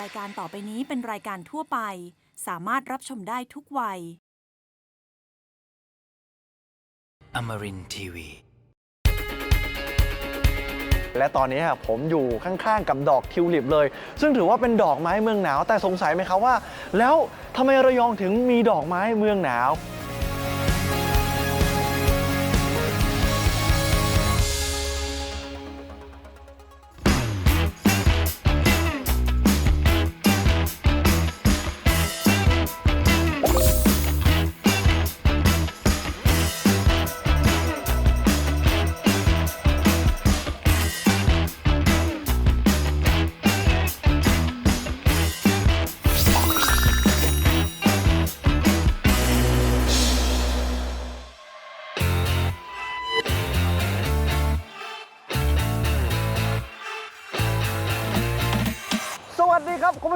รายการต่อไปนี้เป็นรายการทั่วไป สามารถรับชมได้ทุกวัย Amarin Tiwi. และตอนนี้ครับผมอยู่ข้างๆกับดอกทิวลิปเลย ซึ่งถือว่าเป็นดอกไม้เมืองหนาว แต่สงสัยไหมครับว่า แล้วทำไมระยองถึงมีดอกไม้เมืองหนาว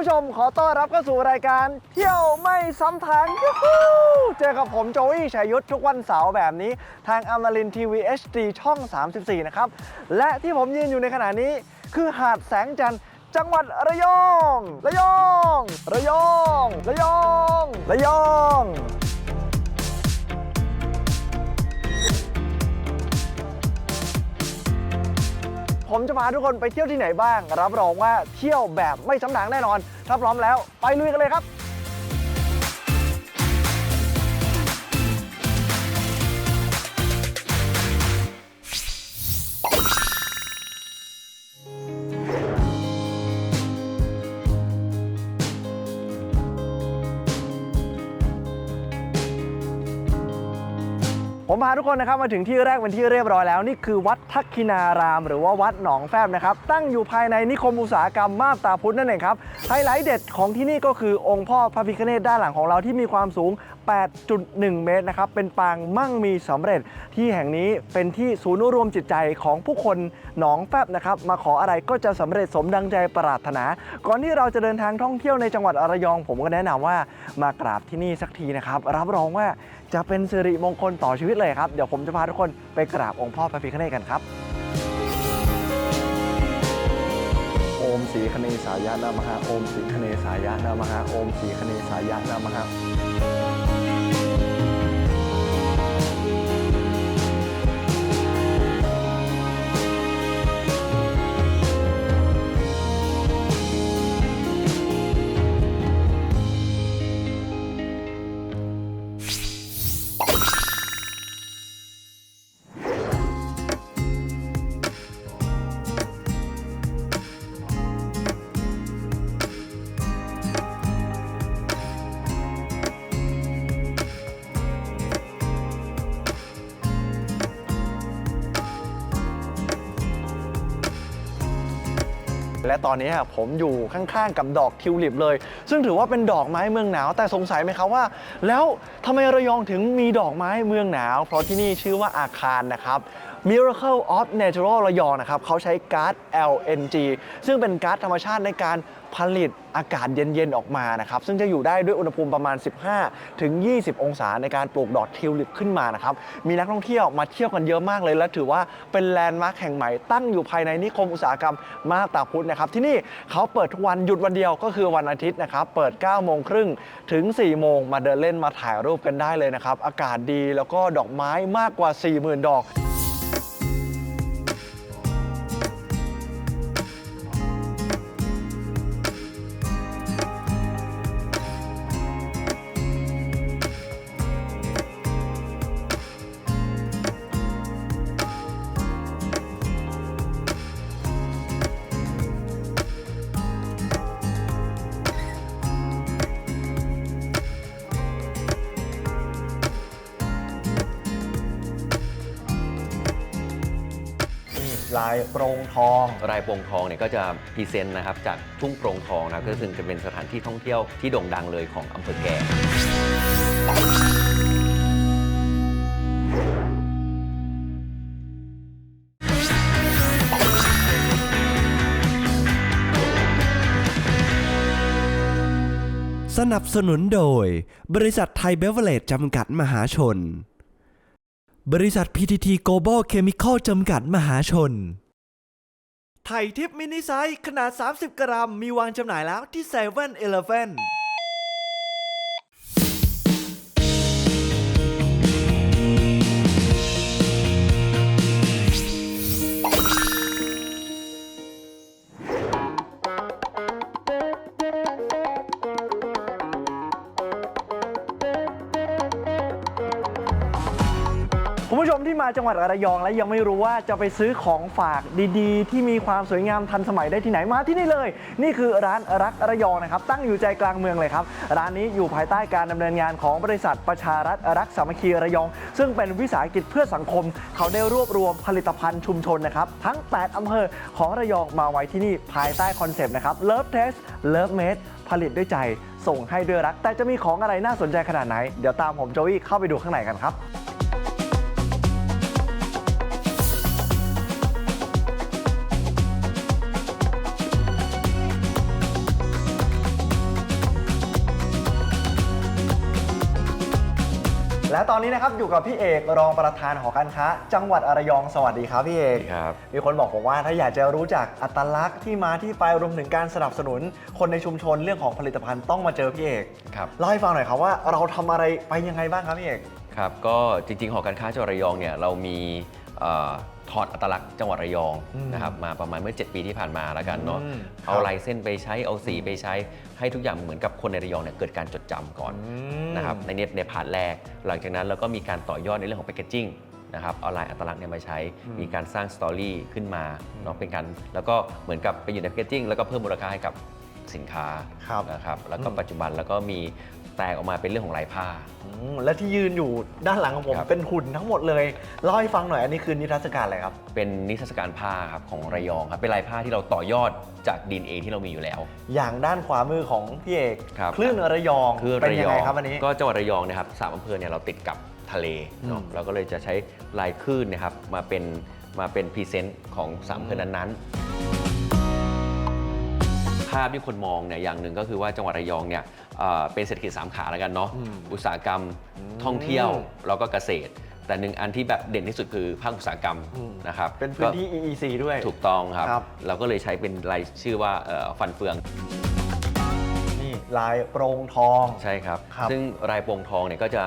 ผู้ชมขอต้อนรับเข้าสู่รายการ เที่ยวไม่ซ้ำทางยูฮูเจอกับผมโจวี่ชัยยุทธทุกวันเสาร์แบบนี้ ทางอมรินทีวี HD ช่อง 34 นะครับ และที่ผมยืนอยู่ในขณะนี้ คือหาดแสงจันทร์จังหวัดระยอง ระยอง ระยอง ระยอง ระยอง ผมจะพาทุกคนไปเที่ยวที่ไหนบ้าง รับรองว่าเที่ยวแบบไม่ซ้ำหนังแน่นอน ถ้าพร้อมแล้วไปลุยกันเลยครับ ผมพาทุกคนนะครับมาถึงที่แรกเป็นที่เรียบร้อยแล้วนี่คือวัดทักคินาราม หรือว่าวัดหนองแฟบนะครับตั้งอยู่ภายในนิคมอุตสาหกรรมมาบตาพุธนั่นเองครับไฮไลท์เด็ดของที่นี่ก็คือองค์พ่อพระพิฆเนศด้านหลังของเราที่มีความสูง 8.1 เมตรนะครับเป็นปางมั่งมีสำเร็จที่แห่งนี้เป็นที่ศูนย์รวมจิตใจของผู้คนหนองแฟบนะครับมาขออะไรก็จะสำเร็จสมดังใจปรารถนา ก่อนที่เราจะเดินทางท่องเที่ยวในจังหวัดอระยอง ผมก็แนะนำว่ามากราบที่นี่สักทีนะครับรับรองว่าจะเป็นสิริมงคลต่อชีวิตเลยครับ เดี๋ยวผมจะพาทุกคนไปกราบองค์พ่อพระพิฆเนศกันครับ โอมสีคเนสายะนามหาโอมสีคเนสายะนามหาโอมสีคเนสายะนามหา ตอนนี้ผมอยู่ข้างๆ กับดอกทิวลิปเลย ซึ่งถือว่าเป็นดอกไม้เมืองหนาว แต่สงสัยไหมครับว่า แล้วทำไมระยองถึงมีดอกไม้เมืองหนาว เพราะที่นี่ชื่อว่าอาคารนะครับ Miracle of Natural ระยองนะครับเขาใช้ก๊าซ LNG ซึ่งเป็นก๊าซธรรมชาติในการ ผลิตอากาศเย็นๆออกมานะครับ ซึ่งจะอยู่ได้ด้วยอุณหภูมิประมาณ 15 ถึง 20 องศาในการปลูกดอกทิวลิปขึ้นมานะครับ มีนักท่องเที่ยวมาเที่ยวกันเยอะมากเลย และถือว่าเป็นแลนด์มาร์คแห่งใหม่ตั้งอยู่ภายในนิคมอุตสาหกรรมมาบตาพุธนะครับที่นี่เขาเปิดทุกวันหยุดวันเดียวก็คือวันอาทิตย์นะครับ เปิด 9 โมงครึ่งถึง 4 โมงมาเดินเล่นมาถ่ายรูปกันได้เลยนะครับ อากาศดีแล้วก็ดอกไม้มากกว่า 40,000 ดอก ลายโปรงทอง รายโปร่งทองเนี่ยก็จะพรีเซนต์นะครับจากทุ่งโปร่งทองนะครับก็ซึ่งจะเป็นสถานที่ท่องเที่ยวที่โด่งดังเลยของอำเภอแกลงสนับสนุนโดย บริษัทไทยเบเวอร์เลจจำกัดมหาชน บริษัท PTT Global Chemical จำกัดมหาชน ไถ่ทิปมินิไซส์ขนาด 30 กรัม มีวางจำหน่ายแล้วที่7 e เ e ่ e อ e คุณ จังหวัดระยองและยังไม่รู้ว่าจะไปซื้อของฝากดีๆ ที่มีความสวยงามทันสมัยได้ที่ไหนมาที่นี่เลย นี่คือร้านรักระยองนะครับตั้งอยู่ใจกลางเมืองเลยครับร้านนี้อยู่ภายใต้การดำเนินงานของบริษัทประชารัฐรักสามัคคีระยอง ซึ่งเป็นวิสาหกิจเพื่อสังคม เขาได้รวบรวมผลิตภัณฑ์ชุมชนนะครับทั้ง 8อำเภอของระยองมาไว้ที่นี่ภายใต้คอนเซปต์นะครับ Love Taste Love Made ผลิตด้วยใจส่งให้ด้วยรัก แต่จะมีของอะไรน่าสนใจขนาดไหน เดี๋ยวตามผมโจวี่เข้าไปดูข้างในกันครับ และตอนนี้นะครับอยู่กับพี่เอกรองประธานหอการค้า จังหวัดระยองสวัสดีครับพี่เอกครับมีคนบอกผมว่าถ้าอยากจะรู้จักอัตลักษณ์ที่มาที่ไปรวมถึงการสนับสนุน คนในชุมชนเรื่องของผลิตภัณฑ์ต้องมาเจอพี่เอกครับเล่าให้ฟังหน่อยครับว่าเราทำอะไรไปยังไงบ้างครับพี่เอกครับก็จริงๆหอการค้าจังหวัดระยองเนี่ยเรามีเอ่อ ถอดอัตลักษณ์จังหวัดระยองอืมนะครับมาประมาณเมื่อ 7 ปีที่ผ่านมาแล้วกันเนาะอืมเอาครับลายเส้นไปใช้เอาสีไปใช้ให้ทุกอย่างเหมือนกับคนในระยองเนี่ยเกิดการจดจำก่อนอืมนะครับในเน็ตในพาร์ทแรก หลังจากนั้นเราก็มีการต่อยอดในเรื่องของแพคเกจิ้งนะครับเอาลายอัตลักษณ์เนี่ยมาใช้อืมมีการสร้างสตอรี่ขึ้นมาเนาะเป็นการแล้วก็เหมือนกับไปอยู่ในแพคเกจิ้งแล้วก็เพิ่มมูลค่าให้กับ สินค้าครับ นะครับแล้วก็อืมปัจจุบันแล้วก็มีแตกออกมาเป็นเรื่องของลายผ้า อืมและที่ยืนอยู่ด้านหลังของผมครับ เป็นหุ่นทั้งหมดเลยเล่าให้ฟังหน่อยอันนี้คือนิทรรศการอะไรครับ เป็นนิทรรศการผ้าครับของระยองครับเป็นลายผ้าที่เราต่อยอดจากดีเอที่เรามีอยู่แล้ว อย่างด้านขวามือของพี่เอกครับ คลื่นระยองคือเป็นระยัยงอไงงครับอันนี้ ก็จังหวัดระยองเนะครับสามอำเภอเนี่ยเราติดกับทะเลเนาะอืม เราก็เลยจะใช้ลายคลื่นเนะครับมาเป็นมาเป็นพรีเซนต์ของสามอำเภอนั้นๆภาพที่คนมองเนี่ยอย่างหนึ่งก็คือว่าจังหวัดระยองเนี่ยเอ่อเป็นเศรษฐกิจสามขาแล้วกันเนาะอืมอุตสาหกรรมท่องเที่ยวแล้วก็เกษตร แต่หนึ่งอันที่แบบเด่นที่สุดคือภาคอุตสาหกรรมอืม นะครับเป็นพื้นที่ EEC ด้วยถูกต้องครับ ครับ เราก็เลยใช้เป็นลายชื่อว่าเอ่อฟันเฟือง นี่ลายโปรงทอง ใช่ครับ ครับซึ่งรายโปร่งทองเนี่ยก็จะ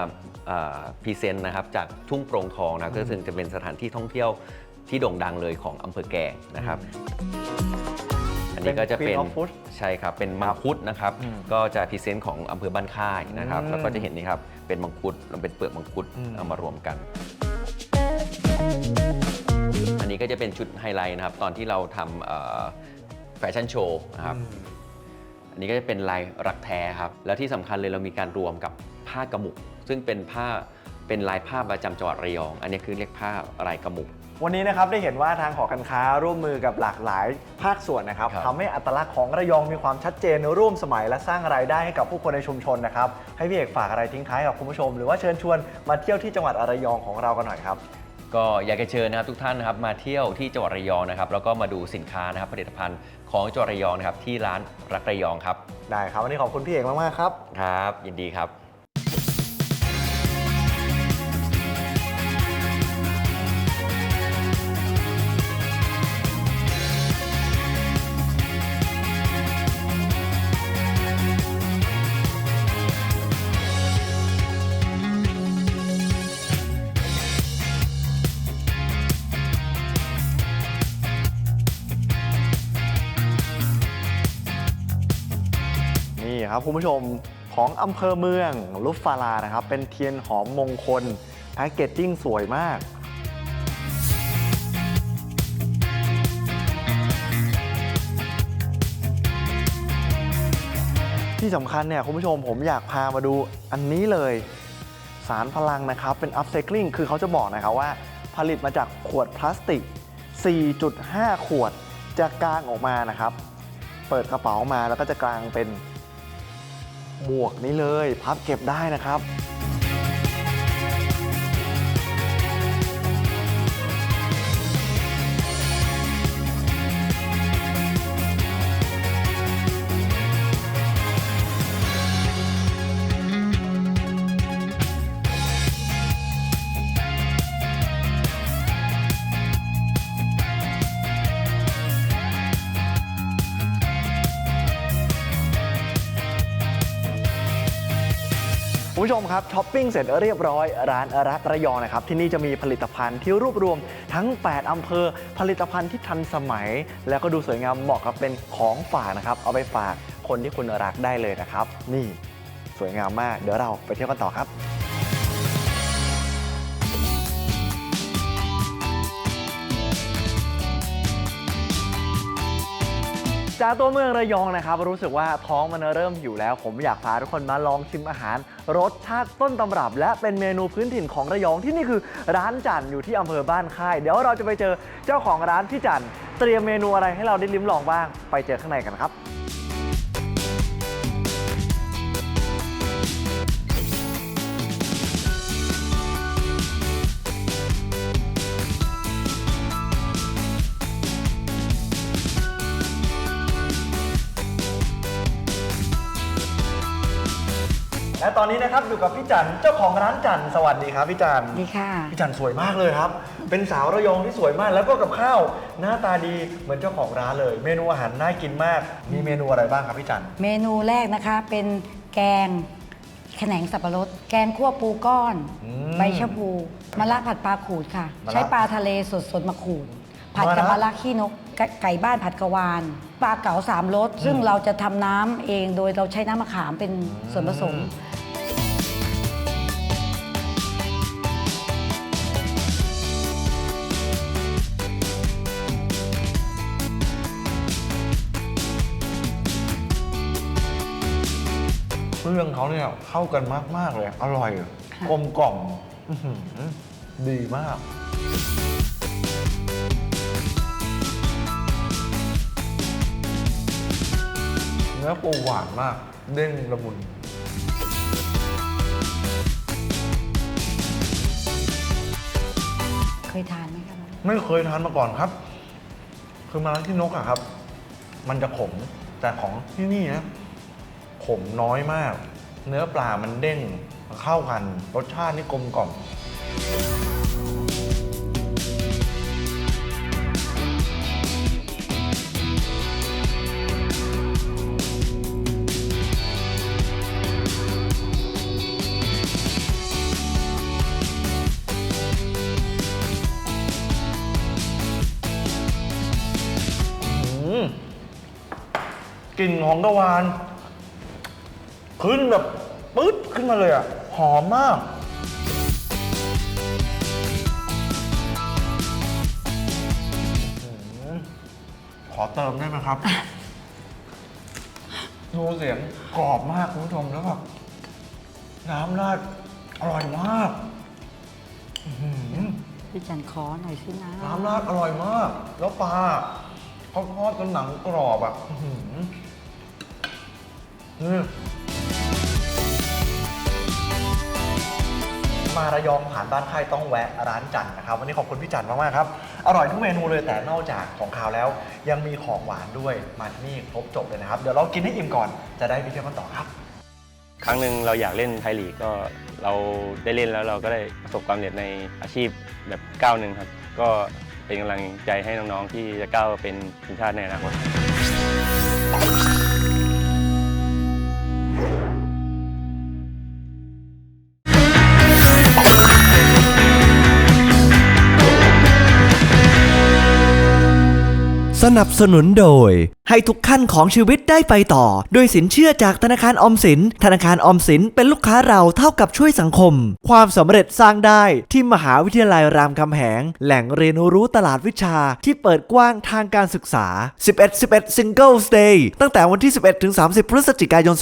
พรีเซนต์นะครับจากทุ่งโปร่งทองนะครับก็ซึ่งจะเป็นสถานที่ท่องเที่ยวที่โด่งดังเลยของอำเภอแกลงนะครับอั นนี้ก็จะเป็น Queen of Fruit ใช่ครับ เป็นมังคุดนะครับ อืมก็จะพรีเซนต์ของอำเภอบ้านค่ายนะครับ อืมแล้วก็จะเห็นนี่ครับ เป็นมังคุดแล้วเป็นเปลือกมังคุดอืม เอามารวมกัน อันนี้ก็จะเป็นชุดไฮไลท์นะครับ ตอนที่เราทำแฟชั่นโชว์นะครับอันนี้ก็จะเป็นลายรักแท้ครับ แล้วที่สำคัญเลยเรามีการรวมกับผ้ากระมุก ซึ่งเป็นผ้าเป็นลายผ้าประจำจังหวัดระยอง อันนี้คือเรียกผ้าลายกระมุก วันนี้นะครับได้เห็นว่าทางหอการค้าร่วมมือกับหลากหลายภาคส่วนนะครับครับ ทำให้อัตลักษณ์ของระยองมีความชัดเจนร่วมสมัยและสร้างรายได้ให้กับผู้คนในชุมชนนะครับให้พี่เอกฝากอะไรทิ้งท้ายกับคุณผู้ชม หรือว่าเชิญชวนมาเที่ยวที่จังหวัดระยองของเรากันหน่อยครับ ก็อยากจะเชิญนะครับทุกท่านนะครับมาเที่ยวที่จังหวัดระยองนะครับแล้วก็มาดูสินค้านะครับผลิตภัณฑ์ของจังหวัดระยองนะครับที่ร้านรักระยองครับได้ครับวันนี้ขอบคุณพี่เอกมากๆครับ ครับ ยินดีครับ ครับคุณผู้ชมของอำเภอเมืองลุฟฟาลานะครับ เป็นเทียนหอมมงคล แพ็กเกจจิ้งสวยมาก ที่สำคัญเนี่ยคุณผู้ชมผมอยากพามาดูอันนี้เลย สารพลังนะครับ เป็น upcycling คือเขาจะบอกนะครับว่า ผลิตมาจากขวดพลาสติก 4.5 ขวดจะกางออกมานะครับ เปิดกระเป๋ามาแล้วก็จะกลางเป็น หมวกนี้เลยพับเก็บได้นะครับ คุณผู้ชมครับช้อปปิ้งเสร็จเรียบร้อยร้านรักระยองนะครับ ที่นี่จะมีผลิตภัณฑ์ที่รวบรวมทั้ง 8 อำเภอ ผลิตภัณฑ์ที่ทันสมัย แล้วก็ดูสวยงามเหมาะกับเป็นของฝากนะครับ เอาไปฝากคนที่คุณรักได้เลยนะครับ นี่สวยงามมาก เดี๋ยวเราไปเที่ยวกันต่อครับ จากตัวเมืองระยองนะครับ รู้สึกว่าท้องมันเริ่มหิวแล้ว ผมอยากพาทุกคนมาลองชิมอาหาร รสชาติต้นตำรับ และเป็นเมนูพื้นถิ่นของระยองที่นี่คือร้านจันอยู่ที่อำเภอบ้านค่าย เดี๋ยวเราจะไปเจอเจ้าของร้านพี่จันเตรียมเมนูอะไรให้เราได้ลิ้มลองบ้าง ไปเจอข้างในกันครับ และตอนนี้นะครับอยู่กับพี่จันเจ้าของร้านจันสวัสดีครับพี่จันดีค่ะ พี่จันสวยมากเลยครับ เป็นสาวระยองที่สวยมากแล้วก็กับข้าวหน้าตาดีเหมือนเจ้าของร้านเลย เมนูอาหารน่ากินมาก มีเมนูอะไรบ้างครับพี่จันเมนูแรกนะคะเป็นแกงแขนงสับปะรด แกงคั่วปูก้อน อืม ใบชะพูมะระผัดปลาขูดค่ะ มะระใช้ปลาทะเลสดสดๆมาขูด ผัดกับมะระมะระขี้นก ไก่ไก่บ้านผัดกะวาน ปลาเก๋าสามรสซึ่งเราจะทำน้ำเองโดยเราใช้น้ำมะขามเป็นส่วนผสม เครื่องเขาเนี่ยเข้ากันมาก ๆ เลย อร่อย กลมกล่อม อื้อหือดีมาก อปูหวานมาก เด้งละมุน เคยทานไหมคะไม่เคยทานมาก่อนครับ คือมาร้านที่นกอะครับ มันจะขม แต่ของที่นี่นะขมน้อยมาก เนื้อปลามันเด้งเข้ากัน รสชาตินี่กลมกล่อม กลิ่นของกะวาน ขึ้นแบบปึ๊ดขึ้นมาเลยอะ หอมมากอืมขอเติมได้ไหมครับ ดูเสียงกรอบมากคุณผู้ชมแล้วแบบน้ำราดอร่อยมากอื้อหือพี่จันขอหน่อยสินะน้ำราดอร่อยมาก แล้วปลาเขาทอดจนหนังกรอบอะอื้อหือนี่ มาระยองผ่านบ้านค่ายต้องแวะร้านจันนะครับ วันนี้ขอบคุณพี่จันมากๆครับ อร่อยทุกเมนูเลยแต่นอกจากของคาวแล้ว ยังมีของหวานด้วยมาที่นี่ครบจบเลยนะครับ เดี๋ยวเรากินให้อิ่มก่อนจะได้ไปเที่ยวกันต่อครับ ครั้งหนึ่งเราอยากเล่นไทยลีกก็เราได้เล่นแล้วเราก็ได้ประสบความสำเร็จในอาชีพแบบก้าวหนึ่งครับ ก็เป็นกำลังใจให้น้องๆที่จะก้าวเป็นทีมชาติในอนาคต สนับสนุนโดยให้ทุกขั้นของชีวิตได้ไปต่อ โดยสินเชื่อจากธนาคารออมสิน ธนาคารออมสินเป็นลูกค้าเราเท่ากับช่วยสังคม ความสำเร็จสร้างได้ที่มหาวิทยาลัยรามคำแหง แหล่งเรียนรู้ตลาดวิชาที่เปิดกว้างทางการศึกษา 11 11 Singles Day ตั้งแต่วันที่ 11 ถึง 30 พฤศจิกายน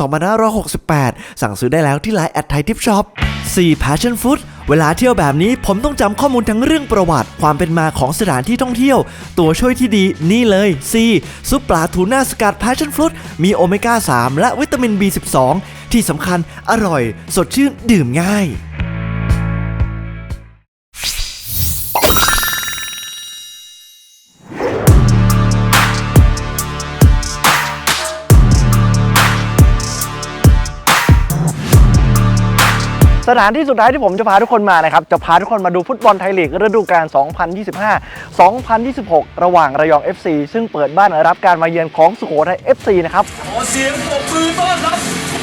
2568 สั่งซื้อได้แล้วที่ไลน์แอดไทยทิปช็อป4 Passion Food เวลาเที่ยวแบบนี้ผมต้องจำข้อมูลทั้งเรื่องประวัติ ความเป็นมาของสถานที่ท่องเที่ยว ตัวช่วยที่ดีนี่เลย C ซุปปลาทูน่าสกัดแพชชั่นฟรุตมีโอเมก้า 3 และวิตามิน B12 ที่สำคัญอร่อย สดชื่นดื่มง่าย สถานที่สุดท้ายที่ผมจะพาทุกคนมานะครับ จะพาทุกคนมาดูฟุตบอลไทยลีกฤดูกาล 2025-2026 ระหว่างระยอง FC ซึ่งเปิดบ้านรับการมาเยือนของสุโขทัย FC นะครับ ขอเสียงปรบมือต้อนรับ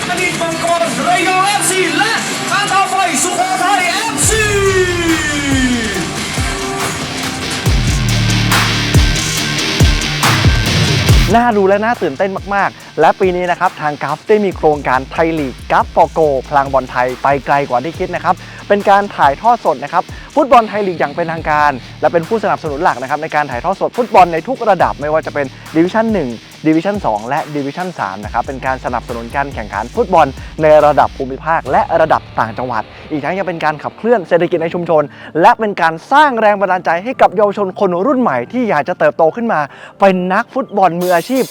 อดีตมังกรระยองเอฟซีและการท่าไฟสุโขทัยเน่าดูและน่าตื่นเต้นมากๆ และปีนี้นะครับทางกัฟได้มีโครงการไทยลีกกัฟฟอโก พลังบอลไทยไปไกลกว่าที่คิดนะครับเป็นการถ่ายทอดสดนะครับฟุตบอลไทยลีกอย่างเป็นทางการ และเป็นผู้สนับสนุนหลักนะครับในการถ่ายทอดสดฟุตบอลในทุกระดับไม่ว่าจะเป็นดิวิชั่น1 ดิวิชั่น 2 และดิวิชั่น 3 นะครับ เป็นการสนับสนุนการแข่งขันฟุตบอลในระดับภูมิภาค และระดับต่างจังหวัด อีกทั้งยังเป็นการขับเคลื่อนเศรษฐกิจในชุมชน และเป็นการสร้างแรงบันดาลใจให้กับเยาวชนคนรุ่นใหม่ที่อยากจะเติบโตขึ้นมา เป็นนักฟุตบอลมืออาชีพ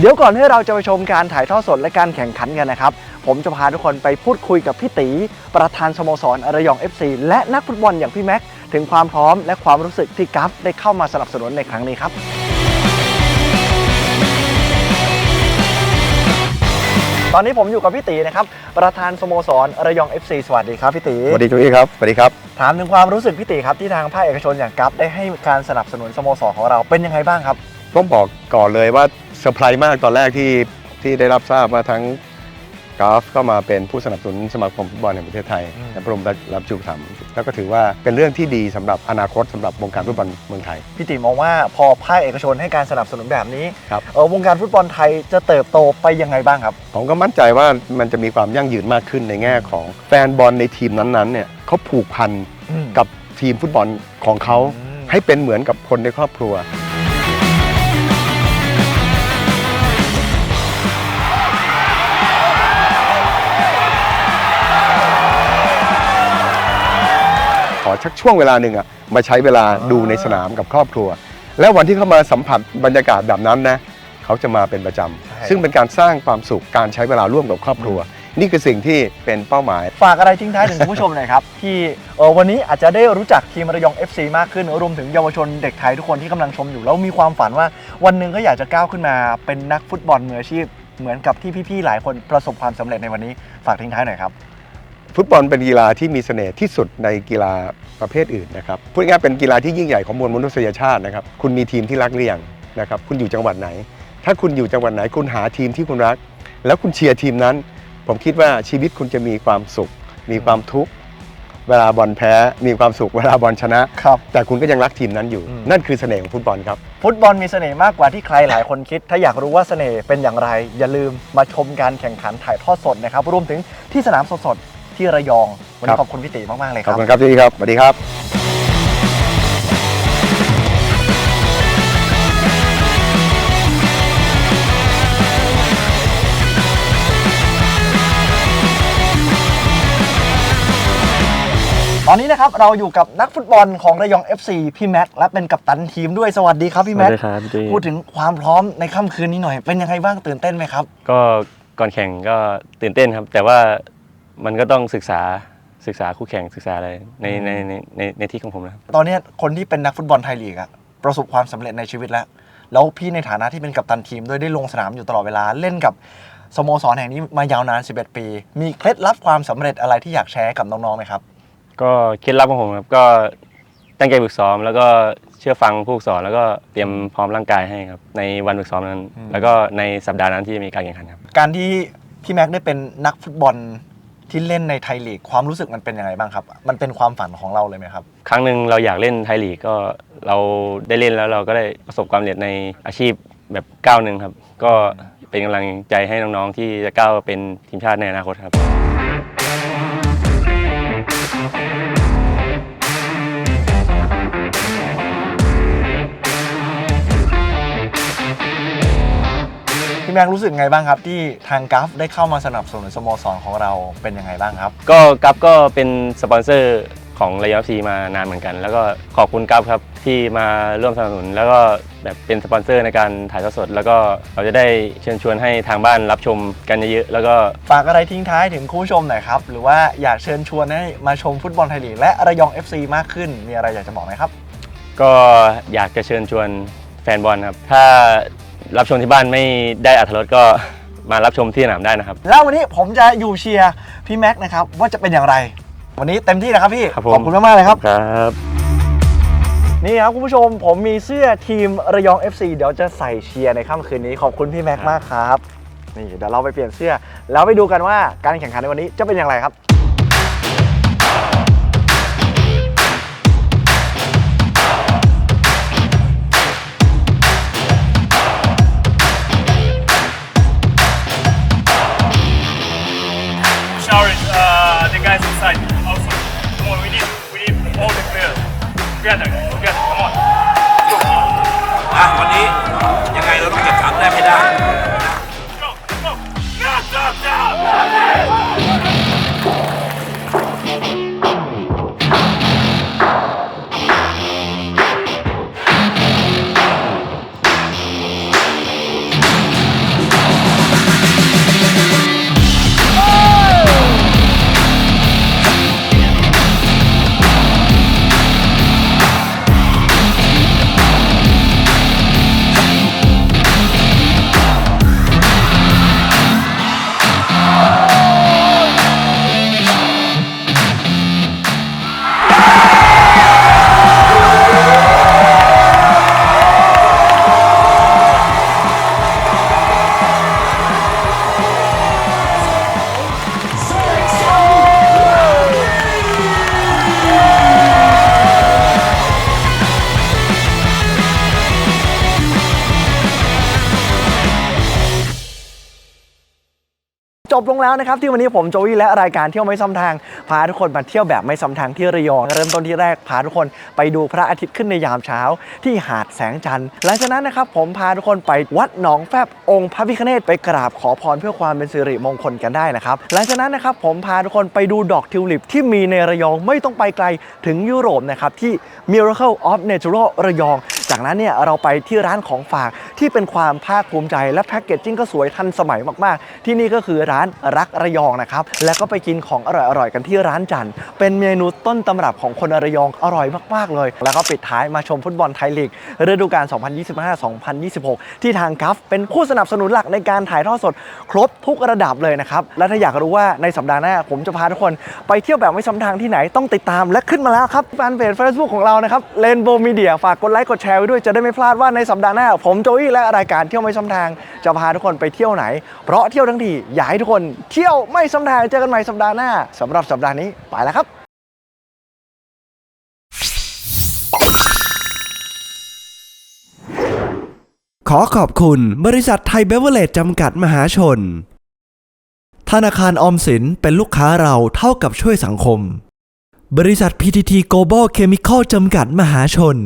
เดี๋ยวก่อนที่เราจะไปชมการถ่ายทอดสดและการแข่งขันกันนะครับ ผมจะพาทุกคนไปพูดคุยกับพี่ตีประธานสโมสรอระยอง FC และนักฟุตบอลอย่างพี่แม็กซ์ถึงความพร้อมและความรู้สึกที่กัฟได้เข้ามาสนับสนุนในครั้งนี้ครับ ตอนนี้ผมอยู่กับพี่ตีนะครับ ประธานสโมสรอระยอง FC สวัสดีครับพี่ตีสวัสดีจุ้ยครับสวัสดีครับ ถามถึงความรู้สึกพี่ตีครับที่ทางภาคเอกชนอย่างกัฟได้ให้การสนับสนุนสโมสรของเราเป็นยังไงบ้างครับ ต้องบอกก่อนเลยว่าเซอร์ไพรส์มากตอนแรกที่ที่ได้รับทราบว่าทั้ง กราฟก็มาเป็นผู้สนับสนุนสมาคมฟุตบอลแห่งประเทศไทยอืมและพระบรมรับชูปถัมภ์แล้วก็ถือว่าเป็นเรื่องที่ดีสำหรับอนาคตสำหรับวงการฟุตบอลเมืองไทย พี่ติมองว่าพอภาคเอกชนให้การสนับสนุนแบบนี้ครับเออวงการฟุตบอลไทยจะเติบโตไปยังไงบ้างครับ ผมก็มั่นใจว่ามันจะมีความยั่งยืนมากขึ้นในแง่ของแฟนบอลในทีมนั้นๆเนี่ยเขาผูกพันอืมกับทีมฟุตบอลของเขาอืมให้เป็นเหมือนกับคนในครอบครัว ขอชักช่วงเวลาหนึ่งอะมาใช้เวลาดูในสนามกับครอบครัว แล้ววันที่เขามาสัมผัสบรรยากาศแบบนั้นนะเขาจะมาเป็นประจใช่ำซึ่งเป็นการสร้างความสุขการใช้เวลาร่วมกับครอบครัว นี่คือสิ่งที่เป็นเป้าหมาย ฝากอะไรทิ้งท้ายถึงคุณผู้ชมหน่อยครับ ที่เออวันนี้อาจจะได้รู้จักทีมระยอง FC มากขึ้นรวมถึงเยาวชนเด็กไทยทุกคนที่กำลังชมอยู่ แล้วมีความฝันว่าวันหนึ่งก็อยากจะก้าวขึ้นมาเป็นนักฟุตบอลมืออาชีพ เหมือนกับที่พี่ๆหลายคนประสบความสำเร็จในวันนี้ฝากทิ้งท้ายหน่อยครับ ฟุตบอลเป็นกีฬาที่มีเสน่ห์ที่สุดในกีฬาประเภทอื่นนะครับพูดง่ายๆเป็นกีฬาที่ยิ่งใหญ่ของมวลมนุษยชาตินะครับ คุณมีทีมที่รักหรือยังนะครับ คุณอยู่จังหวัดไหน ถ้าคุณอยู่จังหวัดไหน คุณหาทีมที่คุณรัก แล้วคุณเชียร์ทีมนั้น ผมคิดว่าชีวิตคุณจะมีความสุข มีความทุกข์เวลาบอลแพ้ มีความสุขเวลาบอลชนะ ครับแต่คุณก็ยังรักทีมนั้นอยู่อืมนั่นคือเสน่ห์ของฟุตบอลครับ ฟุตบอลมีเสน่ห์มากกว่าที่ใครหลายคนคิด ถ้าอยากรู้ว่าเสน่ห์เป็นอย่างไร อย่าลืมมาชมการแข่งขันถ่ายทอดสดนะครับ รวมถึงที่สนามสดๆ ที่ระยอง วันครันี้บขอบคุณพี่ติมาก ๆ เลยคขอบรับคุณครับที่ครับสวัสดีครับตอนนี้นะครับเราอยู่กับนักฟุตบอลของระยอง FC พี่แม็กและเป็นกัปตันทีมด้วยสวัสดีครับพี่แม็กสวัสดีครับพี่จุ้ยพูดถึงความพร้อมในค่ำคืนนี้หน่อย เป็นยังไงบ้างตื่นเต้นไหมครับ ก็ก่อนแข่งก็ตื่นเต้นครับ แต่ว่า มันก็ต้องศึกษาศึกษาคู่แข่งศึกษาอะไรในในในในในที่ของผมนะครับ ตอนนี้คนที่เป็นนักฟุตบอลไทยลีกอะประสบความสำเร็จในชีวิตแล้ว แล้วพี่ในฐานะที่เป็นกัปตันทีมด้วยได้ลงสนามอยู่ตลอดเวลาเล่นกับสโมสรแห่งนี้มายาวนาน 11 ปี มีเคล็ดลับความสำเร็จอะไรที่อยากแชร์กับน้องๆไหมครับ ก็เคล็ดลับของผมครับก็ตั้งใจฝึกซ้อม แล้วก็เชื่อฟังผู้ฝึกสอนแล้วก็เตรียมพร้อมร่างกายให้ครับในวันฝึกซ้อมนั้นอืมแล้วก็ในสัปดาห์นั้นที่จะมีการแข่งขันครับ การที่พี่แม็กได้เป็นนักฟุตบอล ที่เล่นในไทยลีกความรู้สึกมันเป็นยังไงบ้างครับ มันเป็นความฝันของเราเลยไหมครับ ครั้งหนึ่งเราอยากเล่นไทยลีกก็เราได้เล่นแล้วเราก็ได้ประสบความสำเร็จในอาชีพแบบก้าวหนึ่งครับ ก็เป็นกำลังใจให้น้องๆที่จะก้าวเป็นทีมชาติในอนาคตครับ พี่แม็กรู้สึกไงบ้างครับ ที่ทางกัฟได้เข้ามาสนับสนุนสโมสรของเราเป็นยังไงบ้างครับ ก็กัฟก็เป็นสปอนเซอร์ของระยองซีมานานเหมือนกัน แล้วก็ขอบคุณกัฟครับที่มาร่วมสนับสนุน แล้วก็แบบเป็นสปอนเซอร์ในการถ่ายทอดสด แล้วก็เราจะได้เชิญชวนให้ทางบ้านรับชมกันเยอะๆแล้วก็ฝากอะไรทิ้งท้ายถึงคุณผู้ชมหน่อยครับ หรือว่าอยากเชิญชวนให้มาชมฟุตบอลไทยลีกและระยอง FC มากขึ้น มีอะไรอยากจะบอกไหมครับ ก็อยากจะเชิญชวนแฟนบอลครับ ถ้า รับชมที่บ้านไม่ได้อัธรสก็มารับชมที่สนามได้นะครับ แล้ววันนี้ผมจะอยู่เชียร์พี่แม็กนะครับว่าจะเป็นอย่างไร วันนี้เต็มที่นะครับพี่ครับผม ขอบคุณมากๆเลยครับ ครับ นี่ครับคุณผู้ชมผมมีเสื้อทีมระยอง FC เดี๋ยวจะใส่เชียร์ในค่ำคืนนี้ขอบคุณพี่แม็กซ์มากครับ นี่เดี๋ยวเราไปเปลี่ยนเสื้อ แล้วไปดูกันว่าการแข่งขันในวันนี้จะเป็นอย่างไรครับ together, together. Come on. อะวันนี้ยังไงเราต้องเก็บสามแต้มให้ได้ ลงแล้วนะครับที่วันนี้ผมโจวี่และรายการเที่ยวไม่ซ้ำทาง พาทุกคนมาเที่ยวแบบไม่ซ้ำทางที่ระยอง เริ่มต้นที่แรกพาทุกคนไปดูพระอาทิตย์ขึ้นในยามเช้า ที่หาดแสงจันทร์หลังจากนั้นนะครับผมพาทุกคนไปวัดหนองแฟบองค์พระพิฆเนศไปกราบขอพรเพื่อความเป็นสิริมงคลกันได้นะครับหลังจากนั้นนะครับผมพาทุกคนไปดูดอกทิวลิปที่มีในระยองไม่ต้องไปไกลถึงยุโรปนะครับที่ Miracle of Natural ระยอง จากนั้นเนี่ยเราไปที่ร้านของฝากที่เป็นความภาคภูมิใจและแพ็กเกจจิ้งก็สวยทันสมัยมากๆ ที่นี่ก็คือร้านรักระยองนะครับ แล้วก็ไปกินของอร่อยๆกันที่ร้านจันทเป็นเมนูต้นตำรับของคนระยองอร่อยมากๆเลย แล้วก็ปิดท้ายมาชมฟุตบอลไทยลีกฤดูกาล 2025-2026 ที่ทางกัฟเป็นผู้สนับสนุนหลักในการถ่ายทอดสด ครบทุกระดับเลยนะครับ และถ้าอยากรู้ว่าในสัปดาห์หน้า ผมจะพาทุกคนไปเที่ยวแบบไม่ซ้ำทางที่ไหนต้องติดตามและขึ้นมาแล้วครับแฟนเพจ Facebook ของเรานะครับเลนโบมีเดียฝากกดไลค์กดแชร์ไว้ด้วยจะได้ไม่พลาดว่าในสัปดาห์หน้า ผมโจอี้และรายการเที่ยวไม่ซ้ำทาง จะพาทุกคนไปเที่ยวไหน เพราะเที่ยวทั้งทีอยากให้ทุกคนเที่ยวไม่ซ้ำทางเจอกันใหม่สัปดาห์หน้าสำหรับสัปดาห์นี้ไปแล้วครับขอขอบคุณบริษัทไทยเบเวอร์เลจจำกัดมหาชน ธนาคารออมสินเป็นลูกค้าเราเท่ากับช่วยสังคม บริษัท PTT Global Chemical จำกัดมหาชน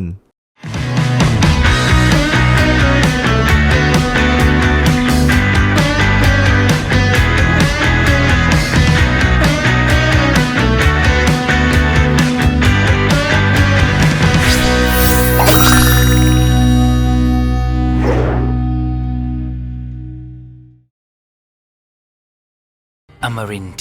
Amarinti.